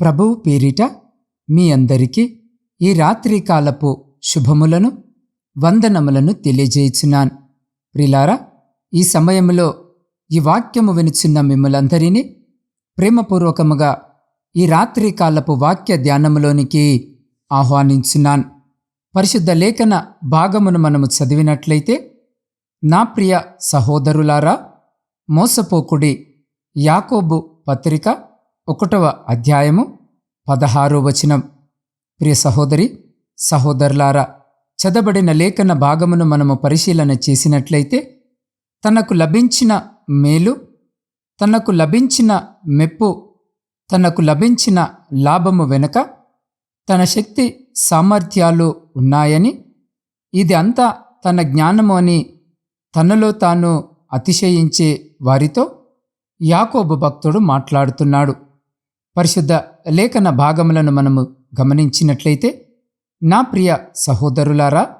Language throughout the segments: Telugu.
ప్రభువు పేరిట మీ అందరికీ ఈ రాత్రికాలపు శుభములను వందనములను తెలియజేయుచున్నాను. ప్రిలారా ఈ సమయంలో ఈ వాక్యము వినుచున్న మిమ్మలందరినీ ప్రేమపూర్వకముగా ఈ రాత్రికాలపు వాక్య ధ్యానములోనికి ఆహ్వానించున్నాను. పరిశుద్ధ లేఖన భాగమును మనము చదివినట్లయితే నా ప్రియ సహోదరులారా మోసపోకుడి యాకోబు పత్రిక ఒకటవ అధ్యాయము పదహారో వచనం. ప్రియ సహోదరి సహోదరులారా చదబడిన లేఖన భాగమును మనము పరిశీలన చేసినట్లయితే తనకు లభించిన మేలు తనకు లభించిన మెప్పు తనకు లభించిన లాభము వెనుక తన శక్తి సామర్థ్యాలు ఉన్నాయని ఇది అంతా తన జ్ఞానము అని తనలో తాను అతిశయించే వారితో యాకోబు భక్తుడు మాట్లాడుతున్నాడు. పరిశుద్ధ లేఖన భాగములను మనము గమనించినట్లయితే నా ప్రియ సహోదరులారా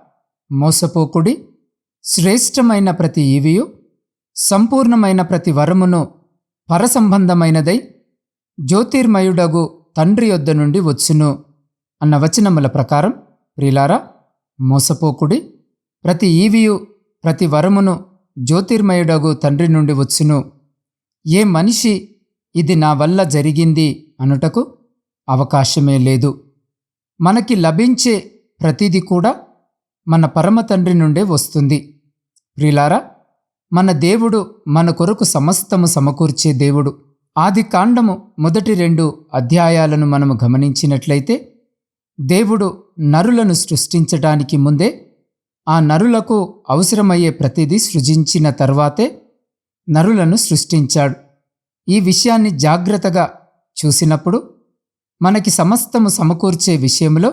మోసపోకుడి శ్రేష్టమైన ప్రతి ఈవియు సంపూర్ణమైన ప్రతి వరమును పరసంబంధమైనదై జ్యోతిర్మయుడగు తండ్రి యొద్ద నుండి వచ్చును అన్న వచనముల ప్రకారం ప్రిలారా మోసపోకుడి ప్రతి ఈవియు ప్రతి వరమును జ్యోతిర్మయుడగు తండ్రి నుండి వచ్చును. ఏ మనిషి ఇది నా వల్ల జరిగింది అనుటకు అవకాశమే లేదు. మనకి లభించే ప్రతిది కూడా మన పరమ తండ్రి నుండే వస్తుంది. ప్రిలారా మన దేవుడు మన కొరకు సమస్తము సమకూర్చే దేవుడు. ఆది కాండము మొదటి రెండు అధ్యాయాలను మనము గమనించినట్లయితే దేవుడు నరులను సృష్టించటానికి ముందే ఆ నరులకు అవసరమయ్యే ప్రతిదీ సృజించిన తర్వాతే నరులను సృష్టించాడు. ఈ విషయాన్ని జాగ్రత్తగా చూసినప్పుడు మనకి సమస్తము సమకూర్చే విషయంలో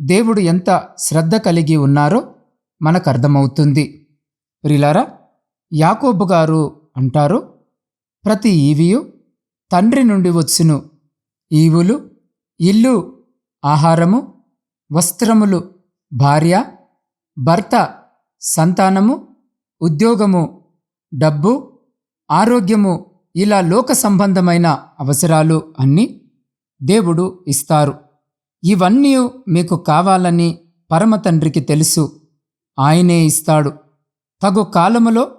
దేవుడు ఎంత శ్రద్ధ కలిగి ఉన్నారో మనకు అర్థమవుతుంది. ప్రిలారా యాకోబు గారు అంటారు ప్రతి ఈవియు తండ్రి నుండి వచ్చును. ఈవులు ఇల్లు ఆహారము వస్త్రములు భార్య భర్త సంతానము ఉద్యోగము డబ్బు ఆరోగ్యము ఇలా లోక సంబంధమైన అవసరాలు అన్నీ దేవుడు ఇస్తారు. ఇవన్నీ మీకు కావాలని పరమ తండ్రికి తెలుసు. ఆయనే ఇస్తాడు. తగు కాలములో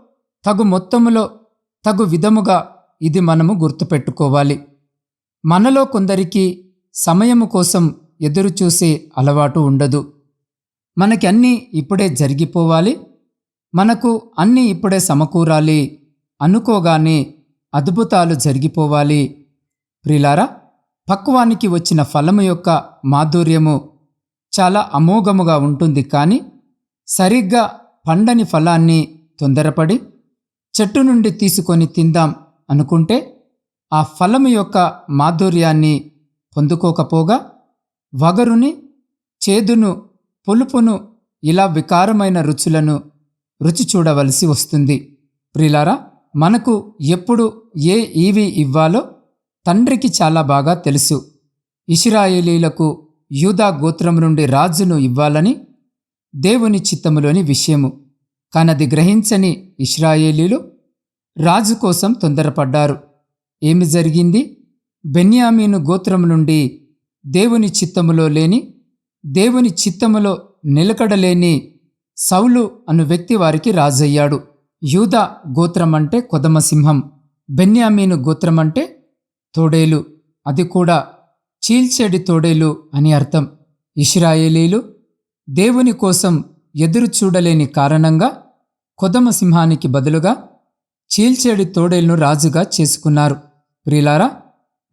తగు మొత్తములో తగు విధముగా ఇది మనము గుర్తుపెట్టుకోవాలి. మనలో కొందరికి సమయము కోసం ఎదురుచూసే అలవాటు ఉండదు. మనకి అన్నీ ఇప్పుడే జరిగిపోవాలి. మనకు అన్నీ ఇప్పుడే సమకూరాలి అనుకోగానే అద్భుతాలు జరిగిపోవాలి. ప్రిలారా పక్వానికి వచ్చిన ఫలము యొక్క మాధుర్యము చాలా అమోఘముగా ఉంటుంది కానీ సరిగ్గా పండని ఫలాన్ని తొందరపడి చెట్టు నుండి తీసుకొని తిందాం అనుకుంటే ఆ ఫలము యొక్క మాధుర్యాన్ని పొందుకోకపోగా వగరుని చేదును పులుపును ఇలా వికారమైన రుచులను రుచి చూడవలసి వస్తుంది. ప్రిలారా మనకు ఎప్పుడు ఏ ఈవి ఇవ్వాలో తండ్రికి చాలా బాగా తెలుసు. ఇషిరాయేలీలకు యూదా గోత్రం నుండి రాజును ఇవ్వాలని దేవుని చిత్తములోని విషయము. కానది గ్రహించని ఇస్రాయేలీలు రాజు కోసం తొందరపడ్డారు. ఏమి జరిగింది? బెన్యామీను గోత్రం నుండి దేవుని చిత్తములో లేని దేవుని చిత్తములో నిలకడలేని సౌలు అను వ్యక్తి వారికి రాజయ్యాడు. యూదా గోత్రం అంటే కొదమసింహం బెన్యామీను గోత్రం అంటే తోడేలు. అది కూడా చీల్చేడి తోడేలు అని అర్థం. ఇష్రాయేలీలు దేవుని కోసం ఎదురు చూడలేని కారణంగా కొదమ సింహానికి బదులుగా చీల్చేడి తోడేలును రాజుగా చేసుకున్నారు. ప్రిలారా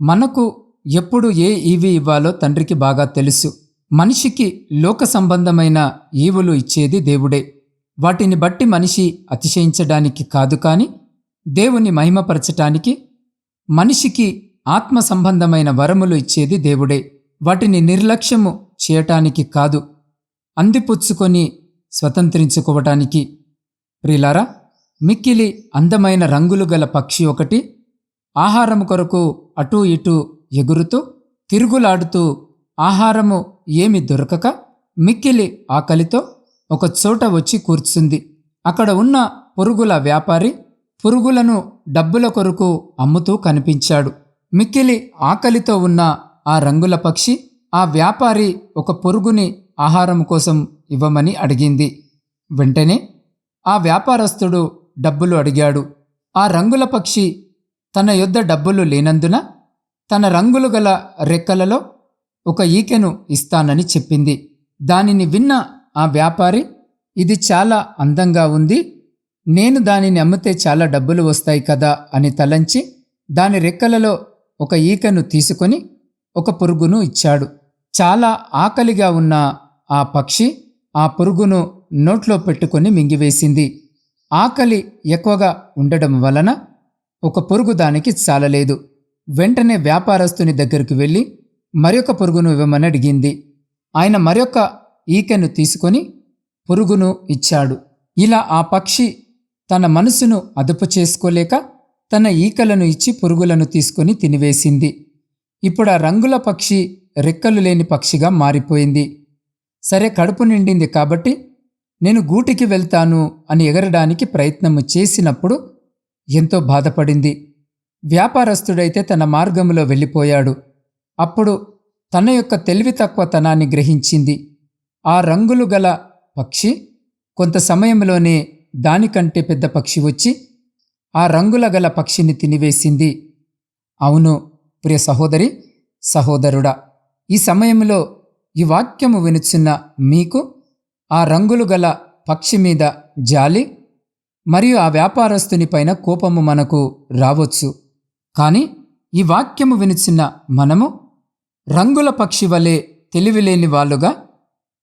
మనకు ఎప్పుడు ఏ ఈవి ఇవ్వాలో తండ్రికి బాగా తెలుసు. మనిషికి లోక సంబంధమైన ఈవులు ఇచ్చేది దేవుడే. వాటిని బట్టి మనిషి అతిశయించడానికి కాదు కాని దేవుని మహిమపరచటానికి మనిషికి ఆత్మ సంబంధమైన వరములు ఇచ్చేది దేవుడే. వాటిని నిర్లక్ష్యము చేయటానికి కాదు అందిపుచ్చుకొని స్వతంత్రించుకోవటానికి. ప్రిలారా మిక్కిలి అందమైన రంగులు గల పక్షి ఒకటి ఆహారం కొరకు అటూ ఇటూ ఎగురుతూ తిరుగులాడుతూ ఆహారము ఏమి దొరకక మిక్కిలి ఆకలితో ఒక చోట వచ్చి కూర్చుంది. అక్కడ ఉన్న పురుగుల వ్యాపారి పురుగులను డబ్బుల కొరకు అమ్ముతూ కనిపించాడు. మిక్కిలి ఆకలితో ఉన్న ఆ రంగుల పక్షి ఆ వ్యాపారి ఒక పురుగుని ఆహారం కోసం ఇవ్వమని అడిగింది. వెంటనే ఆ వ్యాపారస్తుడు డబ్బులు అడిగాడు. ఆ రంగుల పక్షి తన యొద్ద డబ్బులు లేనందున తన రంగులు గల రెక్కలలో ఒక ఈకెను ఇస్తానని చెప్పింది. దానిని విన్న ఆ వ్యాపారి ఇది చాలా అందంగా ఉంది. నేను దానిని అమ్మితే చాలా డబ్బులు వస్తాయి కదా అని తలంచి దాని రెక్కలలో ఒక ఈకను తీసుకొని ఒక పురుగును ఇచ్చాడు. చాలా ఆకలిగా ఉన్న ఆ పక్షి ఆ పురుగును నోట్లో పెట్టుకొని మింగివేసింది. ఆకలి ఎక్కువగా ఉండడం వలన ఒక పురుగు దానికి చాలలేదు. వెంటనే వ్యాపారస్తుని దగ్గరికి వెళ్ళి మరొక పురుగును ఇవ్వమని అడిగింది. ఆయన మరొక ఈకెను తీసుకొని పురుగును ఇచ్చాడు. ఇలా ఆ పక్షి తన మనసును అదుపు చేసుకోలేక తన ఈకలను ఇచ్చి పురుగులను తీసుకొని తినివేసింది. ఇప్పుడు ఆ రంగుల పక్షి రెక్కలు లేని పక్షిగా మారిపోయింది. సరే కడుపు నిండింది కాబట్టి నేను గూటికి వెళ్తాను అని ఎగరడానికి ప్రయత్నము చేసినప్పుడు ఎంతో బాధపడింది. వ్యాపారస్తుడైతే తన మార్గంలో వెళ్ళిపోయాడు. అప్పుడు తన యొక్క తెలివి తక్కువతనాన్ని గ్రహించింది. ఆ రంగులు గల పక్షి కొంత సమయంలోనే దానికంటే పెద్ద పక్షి వచ్చి ఆ రంగుల గల పక్షిని తినివేసింది. అవును ప్రియ సహోదరి సహోదరుడా ఈ సమయంలో ఈ వాక్యము వినుచున్న మీకు ఆ రంగులు గల పక్షి మీద జాలి మరియు ఆ వ్యాపారస్తుని పైన కోపము మనకు రావచ్చు. కానీ ఈ వాక్యము వినుచున్న మనము రంగుల పక్షి వలె తెలివిలేని వాళ్ళుగా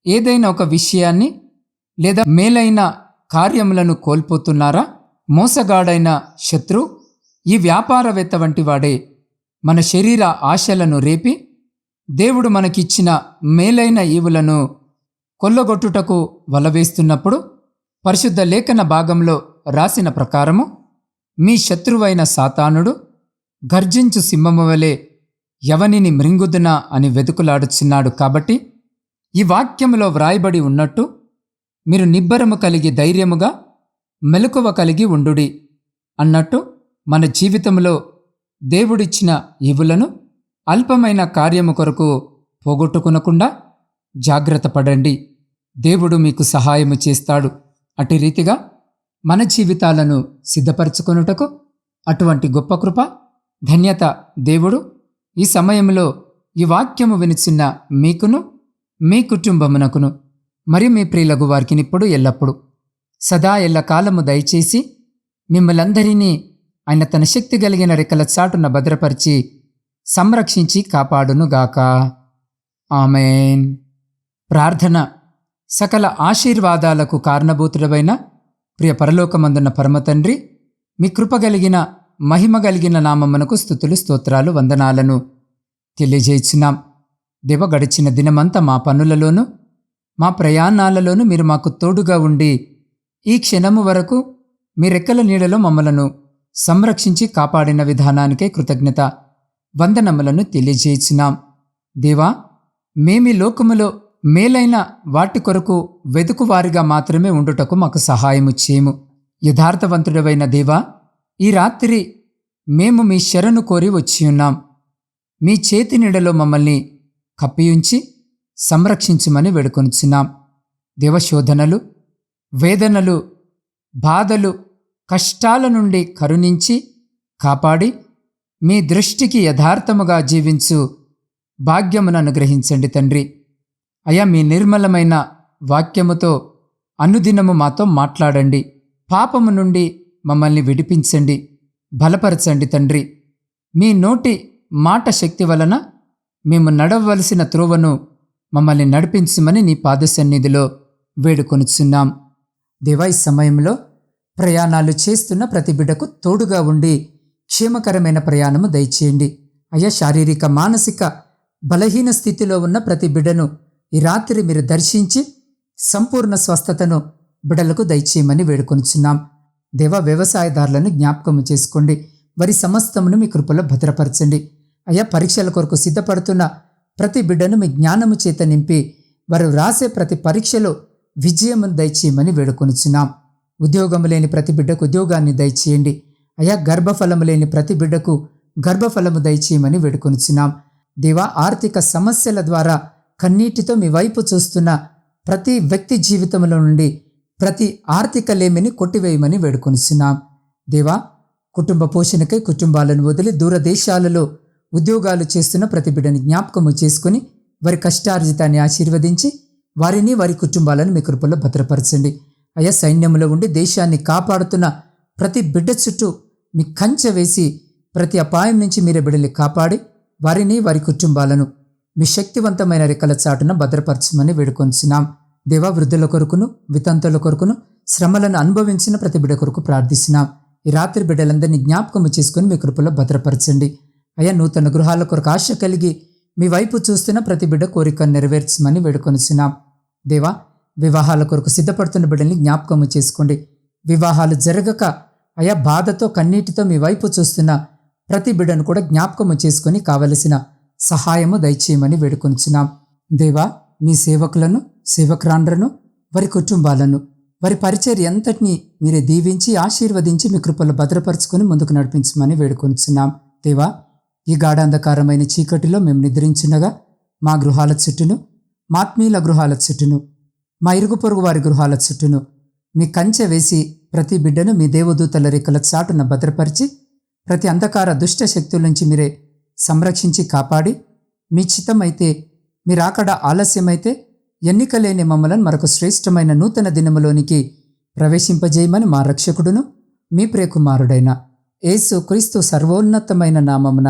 ఏదైనా ఒక విషయాన్ని లేదా మేలైన కార్యములను కోల్పోతున్నారా? మోసగాడైన శత్రు ఈ వ్యాపారవేత్త వంటి వాడే మన శరీర ఆశలను రేపి దేవుడు మనకిచ్చిన మేలైన ఈవులను కొల్లగొట్టుటకు వలవేస్తున్నప్పుడు పరిశుద్ధ లేఖన భాగంలో రాసిన ప్రకారము మీ శత్రువైన సాతానుడు గర్జించు సింహము వలె ఎవనిని మృంగుదునా అని వెతుకులాడుచున్నాడు కాబట్టి ఈ వాక్యములో వ్రాయబడి ఉన్నట్టు మీరు నిబ్బరము కలిగి ధైర్యముగా మెలకువ కలిగి ఉండుడి అన్నట్టు మన జీవితంలో దేవుడిచ్చిన ఇవులను అల్పమైన కార్యము కొరకు పోగొట్టుకునకుండా జాగ్రత్త పడండి. దేవుడు మీకు సహాయము చేస్తాడు. అటు రీతిగా మన జీవితాలను సిద్ధపరచుకొనుటకు అటువంటి గొప్ప కృప ధన్యత దేవుడు ఈ సమయంలో ఈ వాక్యము వినిచిన్న మీకును మీ కుటుంబమునకును మరియు మీ ప్రియులకు వారికి ఇప్పుడు ఎల్లప్పుడు సదా ఎల్లకాలము దయచేసి మిమ్మలందరినీ ఆయన తన శక్తి కలిగిన రెక్కల చాటున భద్రపరిచి సంరక్షించి కాపాడునుగాక. ఆమెన్. ప్రార్థన సకల ఆశీర్వాదాలకు కారణభూతుడమైన ప్రియ పరలోకమందున్న పరమతండ్రి మీ కృప కలిగిన మహిమ కలిగిన నామమునకు స్థుతులు స్తోత్రాలు వందనాలను తెలియజేయించినాం దివ గడిచిన దినమంతా మా పనులలోనూ మా ప్రయాణాలలోనూ మీరు మాకు తోడుగా ఉండి ఈ క్షణము వరకు మీ రెక్కల నీడలో మమ్మలను సంరక్షించి కాపాడిన విధానానికే కృతజ్ఞత వందనములను తెలియజేసినాం. దేవా మేమి లోకములో మేలైన వాటి కొరకు వెతుకువారిగా మాత్రమే ఉండుటకు మాకు సహాయము చేయము. యథార్థవంతుడవైన దేవా ఈ రాత్రి మేము మీ శరణు కోరి వచ్చియున్నాం మీ చేతి నీడలో మమ్మల్ని కప్పియుంచి సంరక్షించమని వేడుకొనిచున్నాం. దేవశోధనలు వేదనలు బాధలు కష్టాల నుండి కరుణించి కాపాడి మీ దృష్టికి యథార్థముగా జీవించు భాగ్యమును అనుగ్రహించండి తండ్రి. అయా మీ నిర్మలమైన వాక్యముతో అనుదినము మాతో మాట్లాడండి. పాపము నుండి మమ్మల్ని విడిపించండి. బలపరచండి తండ్రి. మీ నోటి మాట శక్తి వలన మేము నడవలసిన త్రోవను మమ్మల్ని నడిపించమని నీ పాదసన్నిధిలో వేడుకొనుచున్నాం. దేవా ఈ సమయంలో ప్రయాణాలు చేస్తున్న ప్రతి బిడ్డకు తోడుగా ఉండి క్షేమకరమైన ప్రయాణము దయచేయండి. అయ్యా శారీరక మానసిక బలహీన స్థితిలో ఉన్న ప్రతి బిడ్డను ఈ రాత్రి మీరు దర్శించి సంపూర్ణ స్వస్థతను బిడలకు దయచేయమని వేడుకొనుచున్నాం. దేవ వ్యవసాయదారులను జ్ఞాపకం చేసుకోండి. వారి సమస్తమును మీ కృపలో భద్రపరచండి. అయ్యా పరీక్షల కొరకు సిద్ధపడుతున్న ప్రతి బిడ్డను మీ జ్ఞానము చేత నింపి వారు రాసే ప్రతి పరీక్షలో విజయము దయచేయమని వేడుకొనుచున్నాం. ఉద్యోగము లేని ప్రతి బిడ్డకు ఉద్యోగాన్ని దయచేయండి. అయా గర్భఫలము లేని ప్రతి బిడ్డకు గర్భఫలము దయచేయమని వేడుకొనుచున్నాం. దేవా ఆర్థిక సమస్యల ద్వారా కన్నీటితో మీ వైపు చూస్తున్న ప్రతి వ్యక్తి జీవితంలో నుండి ప్రతి ఆర్థిక లేమిని కొట్టివేయమని వేడుకొనిస్తున్నాం దేవా కుటుంబ పోషణకై కుటుంబాలను వదిలి దూరదేశాలలో ఉద్యోగాలు చేస్తున్న ప్రతి బిడ్డని జ్ఞాపకము చేసుకుని వారి కష్టార్జితాన్ని ఆశీర్వదించి వారిని వారి కుటుంబాలను మీ కృపల్లో భద్రపరచండి. అయ్యా సైన్యంలో ఉండి దేశాన్ని కాపాడుతున్న ప్రతి బిడ్డ చుట్టూ మీ కంచె వేసి ప్రతి అపాయం నుంచి మీరే బిడ్డల్ని కాపాడి వారిని వారి కుటుంబాలను మీ శక్తివంతమైన రెక్కల చాటున భద్రపరచమని వేడుకొంచున్నాం దేవా వృద్ధుల కొరకును వితంతుల కొరకును శ్రమలను అనుభవించిన ప్రతి బిడ్డ కొరకు ప్రార్థిస్తున్నాం. ఈ రాత్రి బిడ్డలందరినీ జ్ఞాపకము చేసుకుని మీ కృపలో భద్రపరచండి. అయ్యా నూతన గృహాల కొరకు ఆశ కలిగి మీ వైపు చూస్తున్న ప్రతి బిడ్డ కోరికను నెరవేర్చమని వేడుకొనిచున్నాం. దేవా వివాహాల కొరకు సిద్ధపడుతున్న బిడ్డల్ని జ్ఞాపకము చేసుకోండి. వివాహాలు జరగక అయా బాధతో కన్నీటితో మీ వైపు చూస్తున్న ప్రతి బిడ్డను కూడా జ్ఞాపకము చేసుకొని కావలసిన సహాయము దయచేయమని వేడుకొనిచున్నాం. దేవా మీ సేవకులను సేవకురాండ్రను వారి కుటుంబాలను వారి పరిచర్య అంతటినీ మీరే దీవించి ఆశీర్వదించి మీ కృపలో భద్రపరుచుకొని ముందుకు నడిపించమని వేడుకొనిచున్నాం. దేవా ఈ గాఢాంధకారమైన చీకటిలో మేము నిద్రించినగా మా గృహాల చుట్టూను మాత్మీయుల గృహాల చుట్టూను మా ఇరుగు పొరుగు వారి గృహాల చుట్టూను మీ కంచె వేసి ప్రతి బిడ్డను మీ దేవదూతల రెక్కల చాటున భద్రపరిచి ప్రతి అంధకార దుష్ట శక్తుల నుంచి మీరే సంరక్షించి కాపాడి మీ చిత్తమైతే మీరాకడ ఆలస్యమైతే ఎన్నిక లేని మమ్మలను మరొక శ్రేష్టమైన నూతన దినములోనికి ప్రవేశింపజేయమని మా రక్షకుడును మీ ప్రియకుమారుడైన యేసు క్రీస్తు సర్వోన్నతమైన నామమున